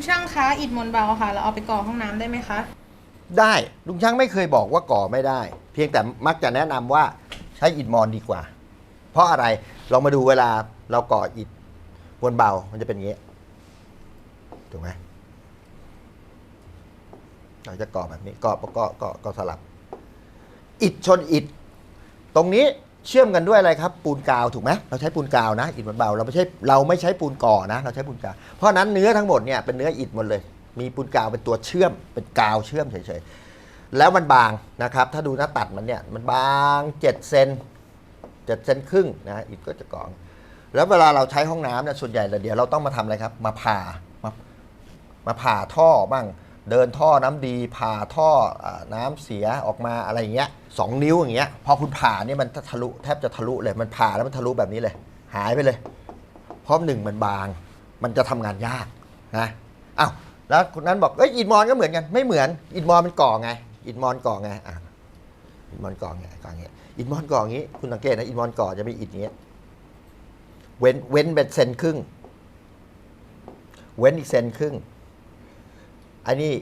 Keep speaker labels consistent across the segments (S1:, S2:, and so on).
S1: งช่างคะอิฐมวลเบาค่ะ เราเอาไปก่อห้องน้ำได้ไหมคะ
S2: ได้ลุงช่างไม่เคยบอกว่าก่อไม่ได้ เพียงแต่มักจะแนะนำว่าใช้อิฐมอนดีกว่า เพราะอะไรลองมาดูเวลาเราก่ออิฐมวลเบามันจะเป็นอย่างนี้ถูกไหมเราจะก่อแบบนี้ก่อก็ก็ก็สลับ อิฐชนอิฐตรงนี้ เชื่อมกันด้วยอะไรครับ ปูนกาวถูกไหมเราใช้ปูนกาวนะ อิฐมวลเบาเราไม่ใช่เราไม่ใช้ปูนก่อนะ เราใช้ปูนกาว เพราะนั้นเนื้อทั้งหมดเนี่ยเป็นเนื้ออิฐหมดเลย มีปูนกาวเป็นตัวเชื่อมเป็นกาวเชื่อมเฉยๆแล้วมันบางนะครับ ถ้าดูหน้าตัดมันเนี่ยมันบาง7เซน7เซนครึ่งนะอิฐก็จะกอง แล้วเวลาเราใช้ห้องน้ำเนี่ยส่วนใหญ่แล้วเดี๋ยวเราต้องมาทำอะไรครับ มาผ่ามามาผ่าท่อบ้าง เดินท่อน้ำดีผ่าท่อน้ำเสียออกมาอะไรเงี้ยสองนิ้วอย่างเงี้ยพอคุณผ่าเนี่ยมันทะลุแทบจะทะลุเลยมันผ่าแล้วมันทะลุแบบนี้เลย หายไปเลย เพราะหนึ่งมันบาง มันจะทำงานยากนะอ้าวแล้วคนนั้นบอกเอ้ยอิฐมอนก็เหมือนกันไม่เหมือนอิฐมอนมันก่อไงอิฐมอนก่อไงอะอิฐมอนก่อไงก่อเงี้ยอิฐมอนก่ออย่างงี้คุณสังเกตนะอิฐมอนก่อจะมีอิฐอย่างเงี้ยเว้นเว้นเป็นเซนครึ่ง เว้นอีกเซนครึ่ง อันนี้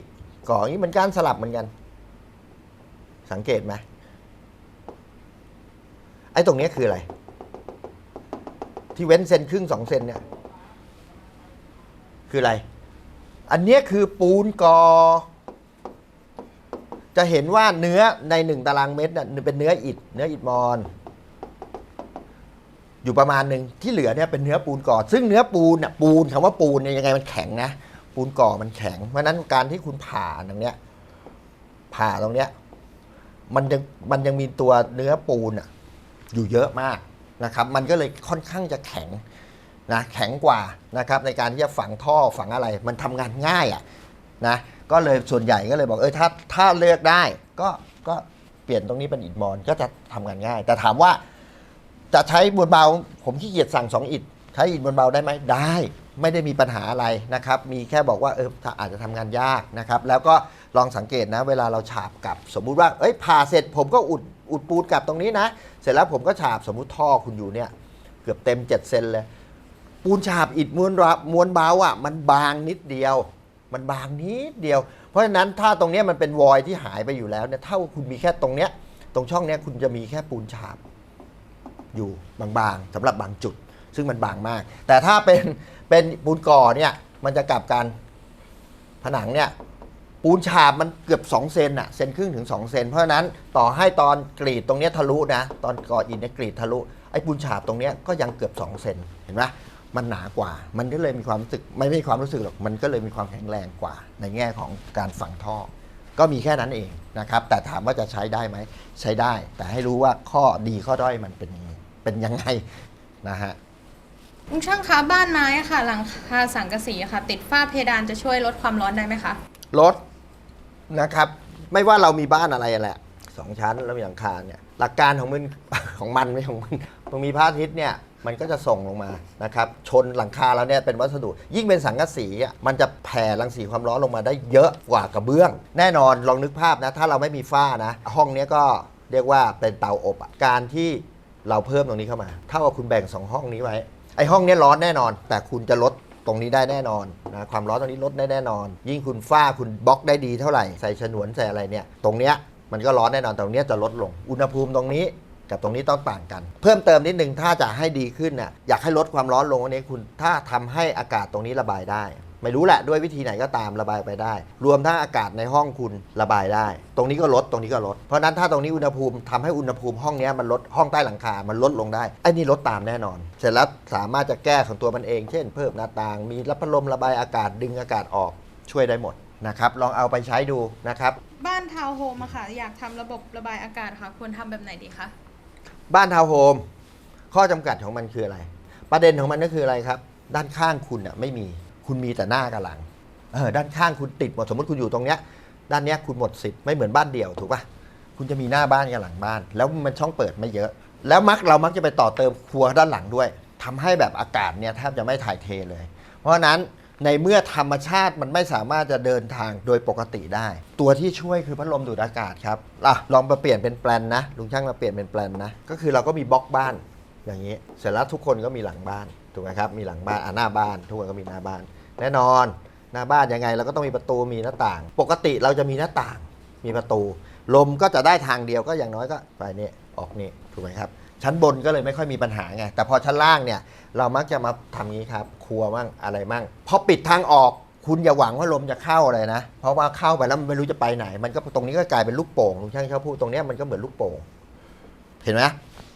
S2: ก่ออย่างนี้เหมือนกันสลับเหมือนกัน สังเกตไหมไอ้ตรงนี้คืออะไร ที่เว้นเซนครึ่งสองเซนเนี่ย คืออะไร อันเนี้ยคือปูนกอ จะเห็นว่าเนื้อในหนึ่งตารางเมตรน่ะเป็นเนื้ออิฐเนื้ออิฐมอน อยู่ประมาณหนึ่งที่เหลือเนี่ยเป็นเนื้อปูนก่อซึ่งเนื้อปูนน่ะปูนคำว่าปูนเนี่ยยังไงมันแข็งนะ ปูนก่อมันแข็ง เพราะนั้นการที่คุณผ่าตรงเนี้ย ผ่าตรงเนี้ย มันยังมันยังมีตัวเนื้อปูนอะอยู่เยอะมากนะครับ มันก็เลยค่อนข้างจะแข็งนะแข็งกว่านะครับในการที่จะฝังท่อฝังอะไร มันทำงานง่ายอะนะก็เลยส่วนใหญ่ก็เลยบอกเออถ้าถ้าเลือกได้ ก็ก็เปลี่ยนตรงนี้เป็นอิฐมอนก็จะทำงานง่าย แต่ถามว่าจะใช้มวลเบา ผมขี้เกียจสั่งสองอิฐใช้อิฐมวลเบาได้ไหมได้ ไม่ได้มีปัญหาอะไรนะครับ มีแค่บอกว่าเอออาจจะทำงานยากนะครับ แล้วก็ลองสังเกตนะ เวลาเราฉาบกับสมมุติว่าเอ้ยผ่าเสร็จผมก็อุดอุดปูนกับตรงนี้นะ เสร็จแล้วผมก็ฉาบสมมุติท่อคุณอยู่เนี่ยเกือบเต็ม7เซนเลย ปูนฉาบอิฐมวลระมวลเบาอะมันบางนิดเดียว มันบางนิดเดียว เพราะฉะนั้นถ้าตรงเนี้ยมันเป็นวอยที่หายไปอยู่แล้วเนี่ยถ้าคุณมีแค่ตรงเนี้ยตรงช่องเนี้ยคุณจะมีแค่ปูนฉาบอยู่บางๆสำหรับบางจุด ซึ่งมันบางมาก แต่ถ้าเป็นเป็นปูนก่อเนี่ย มันจะกลับกันผนังเนี่ยปูนฉาบมันเกือบ 2 เซนอะเซนครึ่งถึง 2 เซน เพราะฉะนั้นต่อให้ตอนกรีดตรงเนี้ยทะลุนะ ตอนก่ออิฐเนี่ยกรีดทะลุ ไอ้ปูนฉาบตรงเนี้ยก็ยังเกือบ 2 เซน เห็นไหมมันหนากว่า มันก็เลยมีความรู้สึกไม่ไม่มีความรู้สึกหรอก มันก็เลยมีความแข็งแรงกว่า ในแง่ของการฝังท่อ ก็มีแค่นั้นเองนะครับ แต่ถามว่าจะใช้ได้ไหม ใช้ได้ แต่ให้รู้ว่าข้อดีข้อด้อยมันเป็นเป็นยังไงนะฮะ
S1: ลุงช่างคะบ้านไม้ค่ะ หลังคาสังกะสีค่ะ ติดฝ้าเพดานจะช่วยลดความร้อนได้ไหมคะ
S2: รถนะครับ ไม่ว่าเรามีบ้านอะไรแหละสองชั้นแล้วมีหลังคาเนี่ยหลักการของมัน ของมันไม่ของมันตรงมีพระอาทิตย์เนี่ยมันก็จะส่งลงมานะครับชนหลังคาแล้วเนี่ยเป็นวัสดุ ยิ่งเป็นสังกะสีอะมันจะแผ่รังสีความร้อนลงมาได้เยอะกว่ากระเบื้อง แน่นอนลองนึกภาพนะถ้าเราไม่มีฝ้านะ ห้องเนี้ยก็เรียกว่าเป็นเตาอบอะการที่เราเพิ่มตรงนี้เข้ามาเท่ากับคุณแบ่งสองห้องนี้ไว้ ไอห้องนี้ร้อนแน่นอน แต่คุณจะลดตรงนี้ได้แน่นอนนะความร้อนตรงนี้ลดได้แน่นอน ยิ่งคุณฝ้าคุณบล็อกได้ดีเท่าไหร่ใส่ฉนวนใส่อะไรเนี่ย ตรงเนี้ยมันก็ร้อนแน่นอนแต่ตรงเนี้ยจะลดลง อุณหภูมิตรงนี้กับตรงนี้ต้องต่างกัน เพิ่มเติมนิดนึงถ้าจะให้ดีขึ้นน่ะอยากให้ลดความร้อนลงอันนี้คุณถ้าทำให้อากาศตรงนี้ระบายได้ ไม่รู้แหละด้วยวิธีไหนก็ตามระบายไปได้ รวมทั้งอากาศในห้องคุณระบายได้ ตรงนี้ก็ลดตรงนี้ก็ลด เพราะฉะนั้นถ้าตรงนี้อุณหภูมิทำให้อุณหภูมิห้องเนี้ยมันลดห้องใต้หลังคา มันลดลงได้ไอ้นี่ลดตามแน่นอน เสร็จแล้วสามารถจะแก้ของตัวมันเอง เช่น เพิ่มหน้าต่าง มีรับพัดลมระบายอากาศดึงอากาศออกช่วยได้หมดนะครับลองเอาไปใช้ดูนะครับ
S1: บ้านทาวน์โฮมอะค่ะอยากทำระบบระบายอากาศค่ะควรทำแบบไหนดีคะ
S2: บ้านทาวน์โฮมข้อจำกัดของมันคืออะไร ประเด็นของมันก็คืออะไรครับ ด้านข้างคุณอะไม่มี คุณมีแต่หน้ากับหลังเออด้านข้างคุณติดหมดสมมติคุณอยู่ตรงเนี้ย ด้านเนี้ยคุณหมดสิทธิ์ไม่เหมือนบ้านเดี่ยวถูกปะคุณจะมีหน้าบ้านกับหลังบ้าน แล้วมันช่องเปิดไม่เยอะ แล้วมักเรามักจะไปต่อเติมครัวด้านหลังด้วยทำให้แบบอากาศเนี่ยแทบจะไม่ถ่ายเทเลย เพราะฉะนั้นในเมื่อธรรมชาติมันไม่สามารถจะเดินทางโดยปกติได้ ตัวที่ช่วยคือพัดลมดูดอากาศครับอะลองมาเปลี่ยนเป็นแปลนนะลุงช่างมาเปลี่ยนเป็นแปลนนะ ก็คือเราก็มีบล็อกบ้านอย่างนี้ เสร็จแล้วทุกคนก็มีหลังบ้านถูกไหมครับมีหลังบ้านอะหน้าบ้าน ทุกคนก็มีหน้าบ้าน แน่นอนหน้าบ้านยังไงเราก็ต้องมีประตูมีหน้าต่าง ปกติเราจะมีหน้าต่าง มีประตู ลมก็จะได้ทางเดียวก็อย่างน้อยก็ไปนี่ออกนี่ถูกไหมครับชั้นบนก็เลยไม่ค่อยมีปัญหาไง แต่พอชั้นล่างเนี่ย เรามักจะมาทำงี้ครับ ครัวมั่งอะไรมั่งพอปิดทางออกคุณอย่าหวังว่าลมจะเข้าเลยนะ เพราะว่าเข้าไปแล้วมันไม่รู้จะไปไหน มันก็ตรงนี้ก็กลายเป็นลูกโป่งลุงช่างชอบพูดตรงนี้มันก็เหมือนลูกโป่งเห็นไหม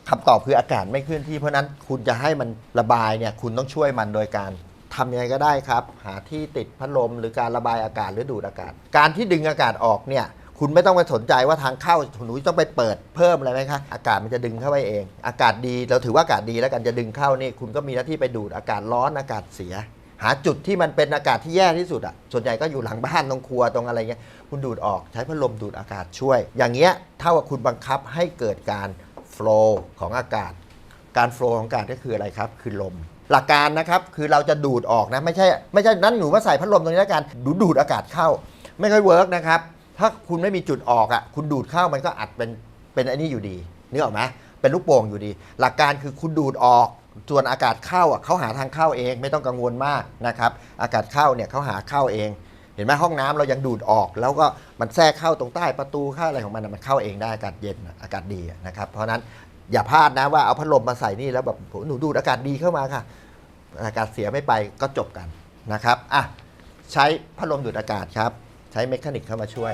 S2: คำตอบคืออากาศไม่เคลื่อนที่เพราะนั้นคุณจะให้มันระบายเนี่ยคุณต้องช่วยมันโดยการ ทำยังไงก็ได้ครับ หาที่ติดพัดลมหรือการระบายอากาศหรือดูดอากาศ การที่ดึงอากาศออกเนี่ย คุณไม่ต้องไปสนใจว่าทางเข้าหนูต้องไปเปิดเพิ่มอะไรไหมคะอากาศมันจะดึงเข้าไปเอง อากาศดีเราถือว่าอากาศดีแล้วกันจะดึงเข้านี่คุณก็มีหน้าที่ไปดูดอากาศร้อนอากาศเสีย หาจุดที่มันเป็นอากาศที่แย่ที่สุดอะส่วนใหญ่ก็อยู่หลังบ้านตรงครัวตรงอะไรเงี้ยคุณดูดออกใช้พัดลมดูดอากาศช่วย อย่างเงี้ยเท่ากับคุณบังคับให้เกิดการ flow ของอากาศ การ flow ของอากาศก็คืออะไรครับ คือลม หลักการนะครับคือเราจะดูดออกนะไม่ใช่ไม่ใช่นั้นหนูมาใส่พัดลมตรงนี้แล้วกันดูดูดอากาศเข้า ไม่ค่อยเวิร์กนะครับถ้าคุณไม่มีจุดออกอะคุณดูดเข้ามันก็อัดเป็นเป็นอันนี้อยู่ดีนึกออกไหมเป็นลูกโป่งอยู่ดี หลักการคือคุณดูดออกส่วนอากาศเข้าอะเขาหาทางเข้าเองไม่ต้องกังวลมากนะครับอากาศเข้าเนี่ยเขาหาเข้าเอง เห็นไหมห้องน้ำเรายังดูดออก แล้วก็มันแทรกเข้าตรงใต้ประตูเข้าอะไรของมันมันเข้าเองได้อากาศเย็นอากาศดีนะครับเพราะนั้นอย่าพลาดนะว่าเอาพัดลมมาใส่นี่แล้วแบบโหนูดูดอากาศดีเข้ามาค่ะ อากาศเสียไม่ไปก็จบกันนะครับอะใช้พัดลมดูดอากาศครับ ใช้เมคานิกเข้ามาช่วย